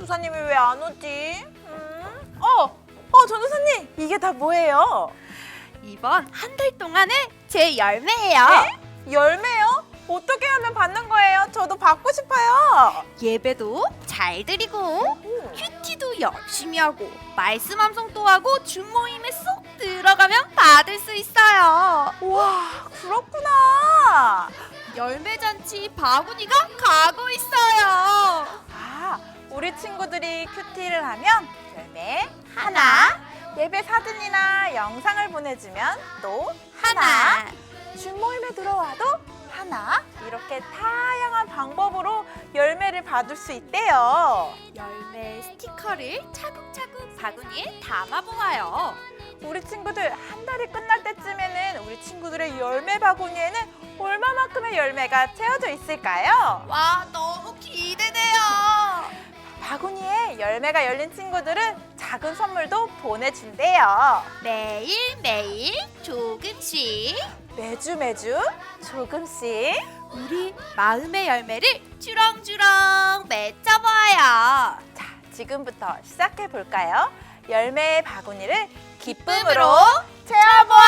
전도사님이 왜 안 오지? 음? 어, 어 전도사님 이게 다 뭐예요? 이번 한 달 동안의 제 열매예요. 네? 열매요? 어떻게 하면 받는 거예요? 저도 받고 싶어요. 예배도 잘 드리고 큐티도 열심히 하고 말씀 암송도 하고 줌 모임에 쏙 들어가면 받을 수 있어요. 와 그렇구나. 열매 잔치 바구니가 가고 있어요. 친구들이 큐티를 하면 열매 하나, 예배 사진이나 영상을 보내주면 또 하나, 준 모임에 들어와도 하나, 이렇게 다양한 방법으로 열매를 받을 수 있대요. 열매 스티커를 차곡차곡 바구니에 담아 보아요. 우리 친구들 한 달이 끝날 때쯤에는 우리 친구들의 열매 바구니에는 얼마만큼의 열매가 채워져 있을까요? 와 기대돼요. 바구니에 열매가 열린 친구들은 작은 선물도 보내준대요. 매일 매일 조금씩 매주 매주 조금씩 우리 마음의 열매를 주렁주렁 맺어봐요. 자 지금부터 시작해 볼까요? 열매의 바구니를 기쁨으로 기쁨으로 채워보아요.